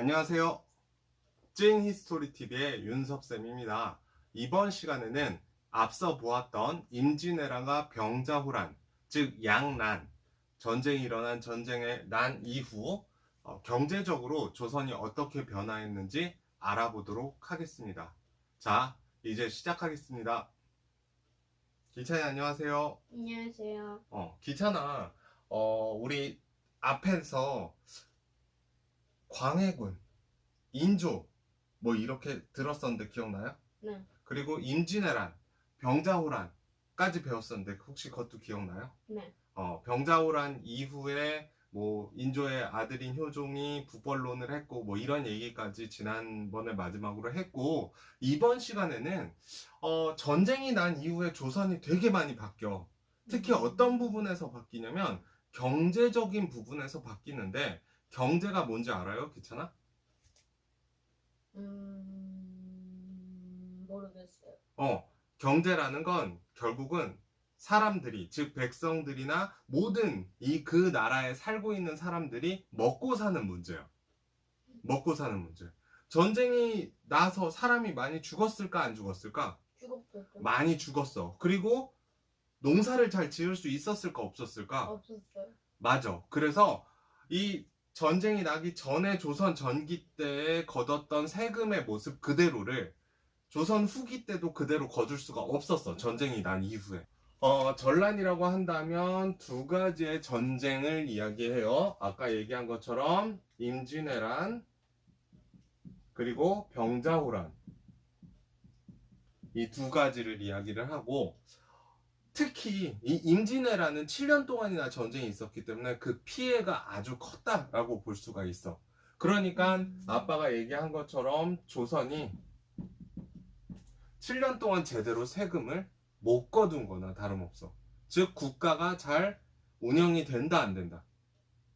안녕하세요. 찐 히스토리 TV의 윤석쌤입니다. 이번 시간에는 앞서 보았던 임진왜란과 병자호란, 즉 양난, 전쟁이 일어난 전쟁의 난 이후 어, 경제적으로 조선이 어떻게 변화했는지 알아보도록 하겠습니다. 자, 이제 시작하겠습니다. 기찬이 안녕하세요. 안녕하세요. 어, 기찬아, 어, 우리 앞에서 광해군, 인조, 뭐 이렇게 들었었는데 기억나요? 네. 그리고 임진왜란, 병자호란까지 배웠었는데 혹시 그것도 기억나요? 네. 어, 병자호란 이후에 뭐 인조의 아들인 효종이 부벌론을 했고 뭐 이런 얘기까지 지난번에 마지막으로 했고 이번 시간에는 어, 전쟁이 난 이후에 조선이 되게 많이 바뀌어. 특히 어떤 부분에서 바뀌냐면 경제적인 부분에서 바뀌는데 경제가 뭔지 알아요? 귀찮아? 음, 모르겠어요. 어, 경제라는 건 결국은 사람들이, 즉 백성들이나 모든 이 그 나라에 살고 있는 사람들이 먹고 사는 문제예요. 먹고 사는 문제. 전쟁이 나서 사람이 많이 죽었을까 안 죽었을까? 죽었어요. 많이 죽었어. 그리고 농사를 잘 지을 수 있었을까 없었을까? 없었어요. 맞아. 그래서 이 전쟁이 나기 전에 조선 전기 때에 거뒀던 세금의 모습 그대로를 조선 후기 때도 그대로 거둘 수가 없었어. 전쟁이 난 이후에. 어, 전란이라고 한다면 두 가지의 전쟁을 이야기해요. 아까 얘기한 것처럼 임진왜란 그리고 병자호란 이 두 가지를 이야기를 하고 특히 이 임진왜란은 7년 동안이나 전쟁이 있었기 때문에 그 피해가 아주 컸다라고 볼 수가 있어. 그러니까 음. 아빠가 얘기한 것처럼 조선이 7년 동안 제대로 세금을 못 거둔 거나 다름없어. 즉 국가가 잘 운영이 된다 안 된다.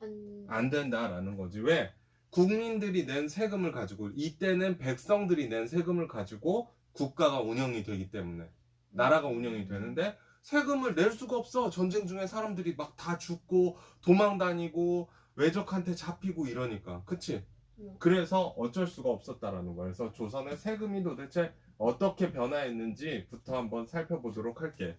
안, 안 된다라는 거지. 왜? 국민들이 낸 세금을 가지고 이때는 백성들이 낸 세금을 가지고 국가가 운영이 되기 때문에 나라가 운영이 되는데 세금을 낼 수가 없어. 전쟁 중에 사람들이 막 다 죽고 도망 다니고 외적한테 잡히고 이러니까. 그치? 네. 그래서 어쩔 수가 없었다라는 거예요. 그래서 조선의 세금이 도대체 어떻게 변화했는지부터 한번 살펴보도록 할게.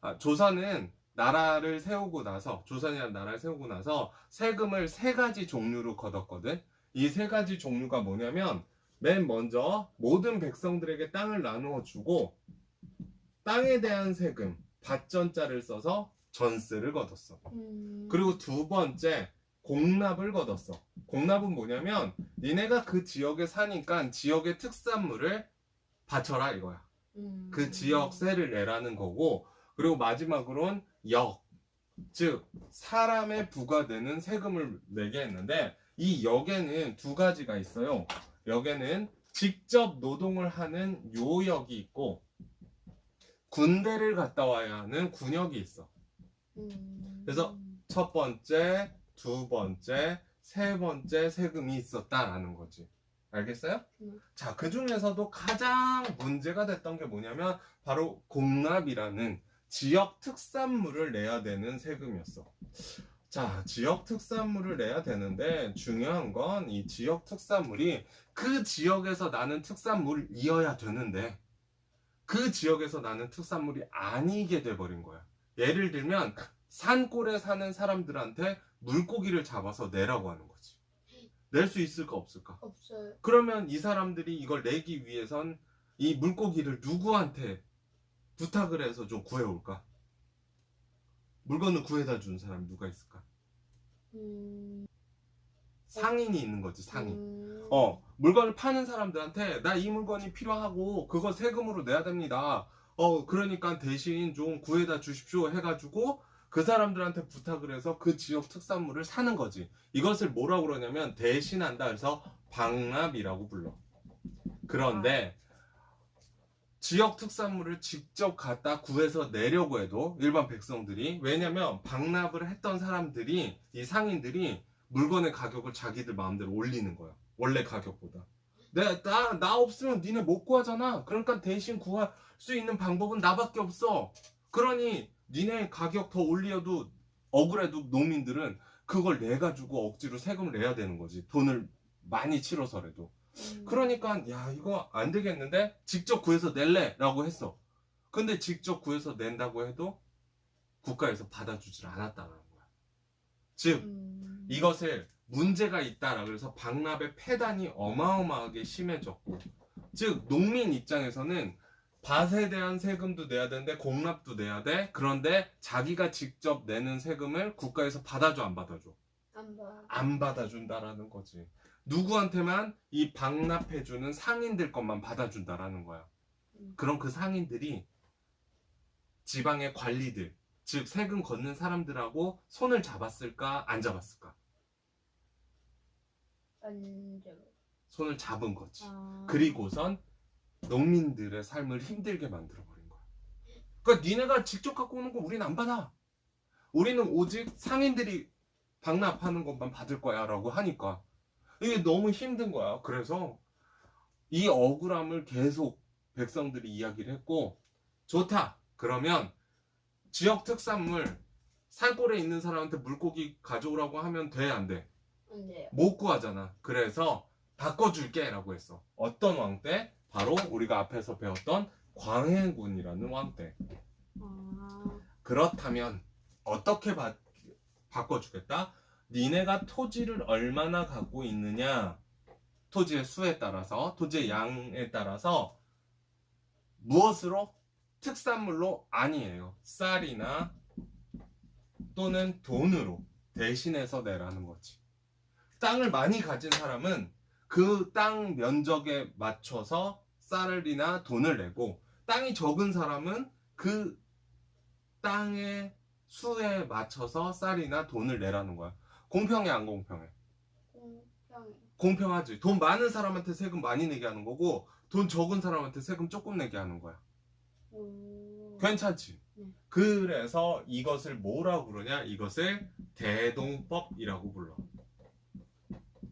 아, 조선은 나라를 세우고 나서, 조선이라는 나라를 세우고 나서 세금을 세 가지 종류로 걷었거든. 이 세 가지 종류가 뭐냐면, 맨 먼저 모든 백성들에게 땅을 나누어 주고, 땅에 대한 세금, 밭전자를 써서 전세를 걷었어. 음, 그리고 두 번째 공납을 걷었어. 공납은 뭐냐면 니네가 그 지역에 사니까 지역의 특산물을 바쳐라 이거야. 음, 그 지역 세를 내라는 거고 그리고 마지막으로는 역, 즉 사람에 부과되는 세금을 내게 했는데 이 역에는 두 가지가 있어요. 역에는 직접 노동을 하는 요역이 있고 군대를 갔다 와야 하는 군역이 있어. 음, 그래서 첫 번째, 두 번째, 세 번째 세금이 있었다라는 거지. 알겠어요? 음. 자, 그 중에서도 가장 문제가 됐던 게 뭐냐면 바로 공납이라는 지역 특산물을 내야 되는 세금이었어. 자, 지역 특산물을 내야 되는데 중요한 건 이 지역 특산물이 그 지역에서 나는 특산물이어야 되는데 그 지역에서 나는 특산물이 아니게 돼버린 거야. 예를 들면 산골에 사는 사람들한테 물고기를 잡아서 내라고 하는 거지. 낼 수 있을까 없을까? 없어요. 그러면 이 사람들이 이걸 내기 위해선 이 물고기를 누구한테 부탁을 해서 좀 구해올까? 물건을 구해다 준 사람이 누가 있을까? 음, 상인이 있는 거지, 상인. 음, 어, 물건을 파는 사람들한테 나 이 물건이 필요하고 그거 세금으로 내야 됩니다. 어, 그러니까 대신 좀 구해다 주십시오 해가지고 그 사람들한테 부탁을 해서 그 지역 특산물을 사는 거지. 이것을 뭐라고 그러냐면 대신한다 해서 방납이라고 불러. 그런데 지역 특산물을 직접 갖다 구해서 내려고 해도 일반 백성들이 왜냐면 방납을 했던 사람들이 이 상인들이 물건의 가격을 자기들 마음대로 올리는 거야. 원래 가격보다. 내, 나, 나 없으면 니네 못 구하잖아. 그러니까 대신 구할 수 있는 방법은 나밖에 없어. 그러니 니네 가격 더 올려도 억울해도 농민들은 그걸 내 가지고 억지로 세금을 내야 되는 거지. 돈을 많이 치러서라도. 음. 그러니까 야 이거 안 되겠는데 직접 구해서 낼래라고 했어. 근데 직접 구해서 낸다고 해도 국가에서 받아주질 않았다는 거야. 즉 음. 이것을 문제가 있다라 그래서 박납의 폐단이 어마어마하게 심해졌고 즉 농민 입장에서는 밭에 대한 세금도 내야 되는데 공납도 내야 돼. 그런데 자기가 직접 내는 세금을 국가에서 받아줘 안 받아줘? 안 봐. 안 받아준다라는 거지. 누구한테만? 이 박납해주는 상인들 것만 받아준다라는 거야. 음. 그럼 그 상인들이 지방의 관리들 즉 세금 걷는 사람들하고 손을 잡았을까 안 잡았을까 안 줘. 손을 잡은 거지. 아. 그리고선 농민들의 삶을 힘들게 만들어 버린 거야. 그러니까 니네가 직접 갖고 오는 거 우리는 안 받아. 우리는 오직 상인들이 박납하는 것만 받을 거야라고 하니까 이게 너무 힘든 거야. 그래서 이 억울함을 계속 백성들이 이야기를 했고 좋다. 그러면 지역 특산물 산골에 있는 사람한테 물고기 가져오라고 하면 돼 안 돼? 못 구하잖아. 그래서 바꿔줄게 라고 했어. 어떤 왕 때? 바로 우리가 앞에서 배웠던 광해군이라는 왕 때. 아. 그렇다면 어떻게 바, 바꿔주겠다? 니네가 토지를 얼마나 갖고 있느냐 토지의 수에 따라서 토지의 양에 따라서 무엇으로? 특산물로 아니에요. 쌀이나 또는 돈으로 대신해서 내라는 거지. 땅을 많이 가진 사람은 그 땅 면적에 맞춰서 쌀이나 돈을 내고 땅이 적은 사람은 그 땅의 수에 맞춰서 쌀이나 돈을 내라는 거야. 공평해 안 공평해? 공평해. 공평하지. 돈 많은 사람한테 세금 많이 내게 하는 거고 돈 적은 사람한테 세금 조금 내게 하는 거야. 오. 괜찮지? 네. 그래서 이것을 뭐라고 그러냐? 이것을 대동법이라고 불러.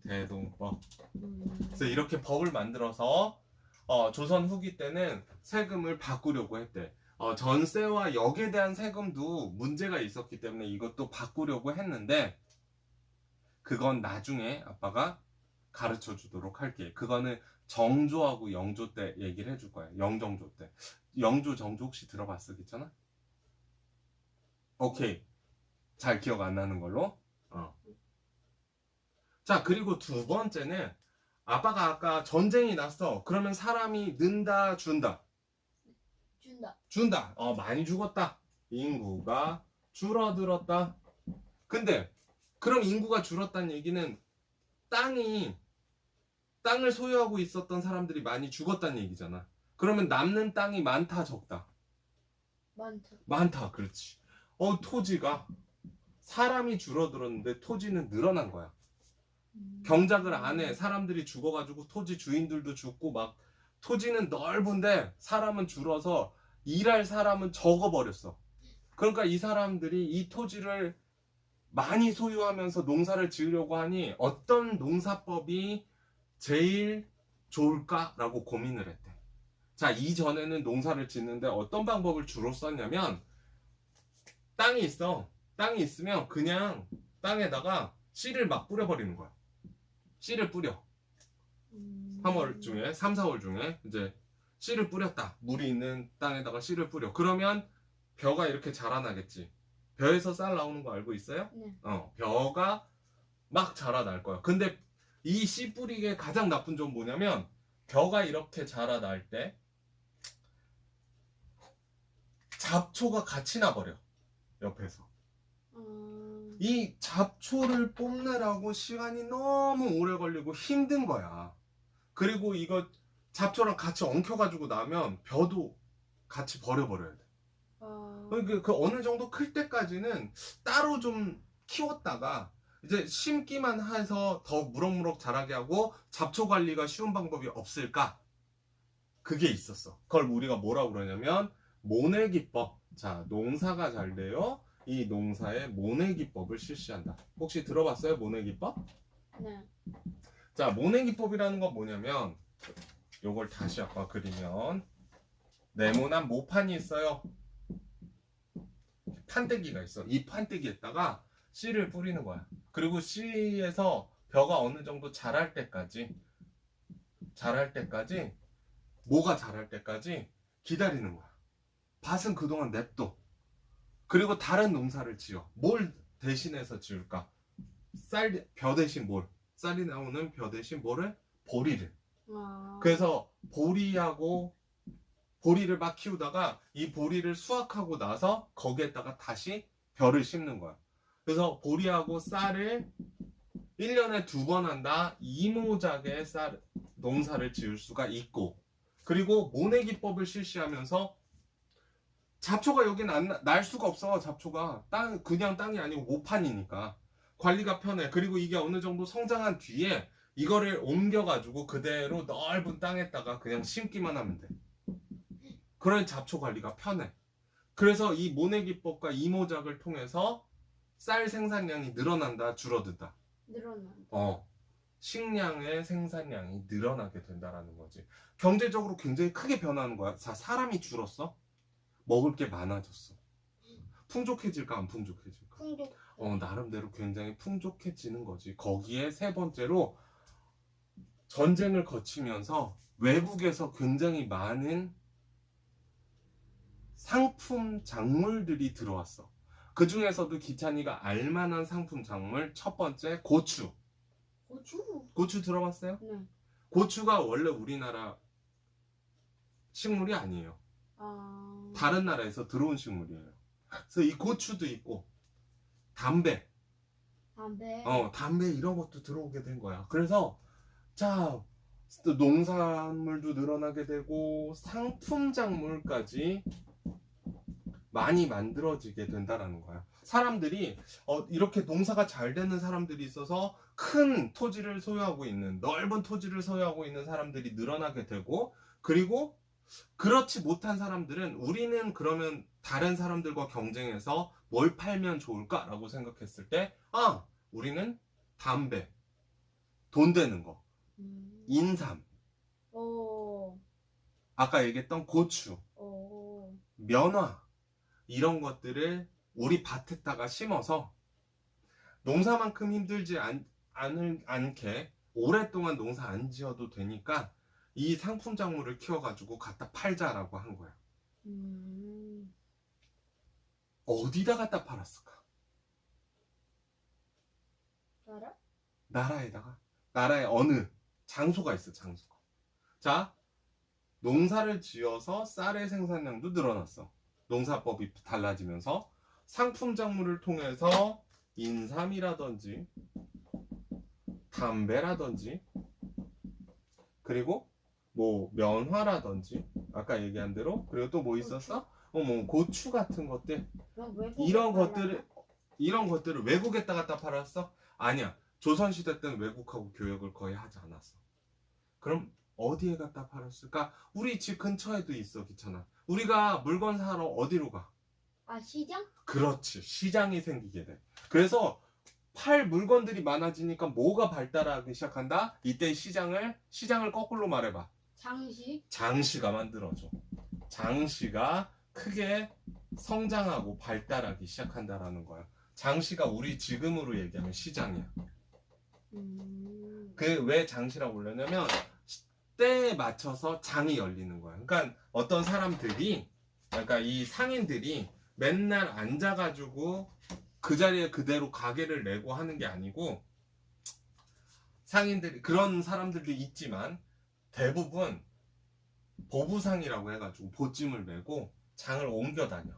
대동법. 음. 그래서 이렇게 법을 만들어서 어, 조선 후기 때는 세금을 바꾸려고 했대. 어, 전세와 역에 대한 세금도 문제가 있었기 때문에 이것도 바꾸려고 했는데 그건 나중에 아빠가 가르쳐 주도록 할게. 그거는 정조하고 영조 때 얘기를 해줄 거야. 영정조 때. 영조 정조 혹시 들어봤어, 괜찮아? 오케이. 잘 기억 안 나는 걸로. 어. 자, 그리고 두 번째는 아빠가 아까 전쟁이 났어. 그러면 사람이 는다, 준다. 준다. 준다. 어, 많이 죽었다. 인구가 줄어들었다. 근데 그럼 인구가 줄었다는 얘기는 땅이 땅을 소유하고 있었던 사람들이 많이 죽었다는 얘기잖아. 그러면 남는 땅이 많다, 적다. 많다. 많다. 그렇지. 어, 토지가 사람이 줄어들었는데 토지는 늘어난 거야. 음. 경작을 안 해. 사람들이 죽어가지고 토지 주인들도 죽고 막 토지는 넓은데 사람은 줄어서 일할 사람은 적어버렸어. 그러니까 이 사람들이 이 토지를 많이 소유하면서 농사를 지으려고 하니 어떤 농사법이 제일 좋을까라고 고민을 했대. 자, 이전에는 농사를 짓는데 어떤 방법을 주로 썼냐면 땅이 있어. 땅이 있으면 그냥 땅에다가 씨를 막 뿌려버리는 거야. 씨를 뿌려. 음. 3월 중에 3, 4월 중에 이제 씨를 뿌렸다. 물이 있는 땅에다가 씨를 뿌려. 그러면 벼가 이렇게 자라나겠지. 벼에서 쌀 나오는 거 알고 있어요? 네. 어, 벼가 막 자라날 거야. 근데 이 씨 뿌리의 가장 나쁜 점 뭐냐면 벼가 이렇게 자라날 때 잡초가 같이 나버려. 옆에서. 아. 이 잡초를 뽑느라고 시간이 너무 오래 걸리고 힘든 거야. 그리고 이거 잡초랑 같이 엉켜가지고 나면 벼도 같이 버려버려야 돼. 아. 그, 그 어느 정도 클 때까지는 따로 좀 키웠다가 이제 심기만 해서 더 무럭무럭 자라게 하고 잡초 관리가 쉬운 방법이 없을까? 그게 있었어. 그걸 우리가 뭐라고 그러냐면 모내 기법. 자, 농사가 잘 돼요. 이 농사에 모내기법을 실시한다. 혹시 들어봤어요? 모내기법? 네. 자, 모내기법이라는 건 뭐냐면 요걸 다시 아까 그리면 네모난 모판이 있어요. 판때기가 있어. 이 판때기에다가 씨를 뿌리는 거야. 그리고 씨에서 벼가 어느 정도 자랄 때까지 자랄 때까지 뭐가 자랄 때까지 기다리는 거야. 밭은 그동안 냅둬. 그리고 다른 농사를 지어. 뭘 대신해서 지을까? 쌀, 벼 대신 뭘? 쌀이 나오는 벼 대신 뭐를? 보리를. 아. 그래서 보리하고 보리를 막 키우다가 이 보리를 수확하고 나서 거기에다가 다시 벼를 심는 거야. 그래서 보리하고 쌀을 1년에 두 번 한다. 이모작의 쌀 농사를 지을 수가 있고 그리고 모내기법을 실시하면서 잡초가 여긴 안, 나- 날 수가 없어 잡초가 땅 그냥 땅이 아니고 모판이니까 관리가 편해 그리고 이게 어느 정도 성장한 뒤에 이거를 옮겨가지고 그대로 넓은 땅에다가 그냥 심기만 하면 돼. 그런 잡초 관리가 편해. 그래서 이 모내기법과 이모작을 통해서 쌀 생산량이 늘어난다, 줄어든다. 늘어난다. 어. 식량의 생산량이 늘어나게 된다라는 거지. 경제적으로 굉장히 크게 변하는 거야. 자, 사람이 줄었어? 먹을 게 많아졌어. 풍족해질까, 안 풍족해질까? 풍족. 어, 나름대로 굉장히 풍족해지는 거지. 거기에 세 번째로 전쟁을 거치면서 외국에서 굉장히 많은 상품 작물들이 들어왔어. 그 중에서도 기찬이가 알만한 상품 작물 첫 번째 고추. 고추. 고추 들어봤어요? 네. 고추가 원래 우리나라 식물이 아니에요. 아. 다른 나라에서 들어온 식물이에요. 그래서 이 고추도 있고 담배, 담배. 어, 담배 이런 것도 들어오게 된 거야. 그래서 자, 또 농산물도 늘어나게 되고 상품 작물까지 많이 만들어지게 된다라는 거야. 사람들이 어, 이렇게 농사가 잘 되는 사람들이 있어서 큰 토지를 소유하고 있는 넓은 토지를 소유하고 있는 사람들이 늘어나게 되고 그리고 그렇지 못한 사람들은 우리는 그러면 다른 사람들과 경쟁해서 뭘 팔면 좋을까라고 생각했을 때 아, 우리는 담배, 돈 되는 거, 음. 인삼, 오. 아까 얘기했던 고추, 오. 면화 이런 것들을 우리 밭에다가 심어서 농사만큼 힘들지 않, 않을, 않게 오랫동안 농사 안 지어도 되니까 이 상품 작물을 키워가지고 갖다 팔자라고 한 거야. 음. 어디다 갖다 팔았을까? 알아? 나라에다가 나라에 어느 장소가 있어 장소가 자 농사를 지어서 쌀의 생산량도 늘어났어 농사법이 달라지면서 상품 작물을 통해서 인삼이라든지 담배라든지 그리고 뭐 면화라든지 아까 얘기한 대로 그리고 또 뭐 있었어? 어뭐 고추 같은 것들 외국 이런 것들을 이런 것들을 외국에다 갖다 팔았어? 아니야. 조선 시대 때는 외국하고 교역을 거의 하지 않았어. 그럼 어디에 갖다 팔았을까? 우리 집 근처에도 있어, 귀찮아. 우리가 물건 사러 어디로 가? 아 시장? 그렇지. 시장이 생기게 돼. 그래서 팔 물건들이 많아지니까 뭐가 발달하기 시작한다? 이때 시장을 시장을 거꾸로 말해봐. 장식? 장시가 만들어져. 장시가 크게 성장하고 발달하기 시작한다라는 거야. 장시가 우리 지금으로 얘기하면 시장이야. 음. 그 왜 장시라고 부르냐면 때에 맞춰서 장이 열리는 거야. 그러니까 어떤 사람들이 그러니까 이 상인들이 맨날 앉아가지고 그 자리에 그대로 가게를 내고 하는 게 아니고 상인들이 그런 사람들도 있지만 대부분 보부상이라고 해가지고 보찜을 메고 장을 옮겨 다녀.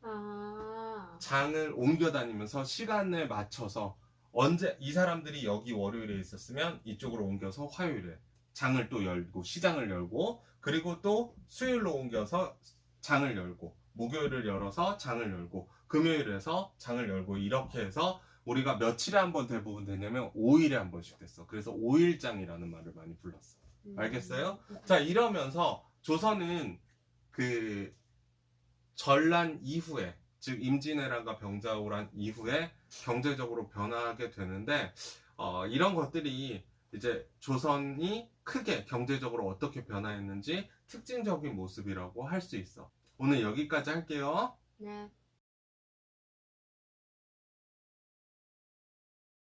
아. 장을 옮겨 다니면서 시간에 맞춰서 언제 이 사람들이 여기 월요일에 있었으면 이쪽으로 옮겨서 화요일에 장을 또 열고 시장을 열고 그리고 또 수요일로 옮겨서 장을 열고 목요일을 열어서 장을 열고 금요일에서 장을 열고 이렇게 해서 우리가 며칠에 한 번 대부분 되냐면 5일에 한 번씩 됐어. 그래서 5일장이라는 말을 많이 불렀어. 음. 알겠어요? 자 이러면서 조선은 그 전란 이후에 즉 임진왜란과 병자호란 이후에 경제적으로 변화하게 되는데 어, 이런 것들이 이제 조선이 크게 경제적으로 어떻게 변화했는지 특징적인 모습이라고 할 수 있어. 오늘 여기까지 할게요. 네.